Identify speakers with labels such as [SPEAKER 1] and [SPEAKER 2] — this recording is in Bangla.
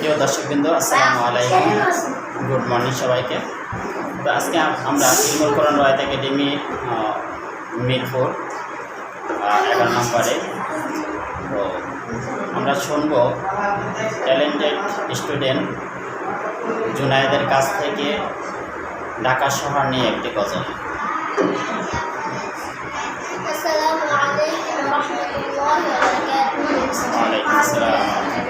[SPEAKER 1] প্রিয় দর্শকবৃন্দ আসসালামু আলাইকুম। গুড মর্নিং সবাইকে। তো আজকে আমরা ইলমুল কোরআন রয়েত একাডেমি মিরপুর এগারো নম্বরে। তো আমরা শুনব ট্যালেন্টেড স্টুডেন্ট জুনায়েদের কাছ থেকে ঢাকা শহর নিয়ে একটি গজল।
[SPEAKER 2] السلام عليكم ওয়া الله ওয়া
[SPEAKER 1] ওয়ালাইকুম আসসালাম।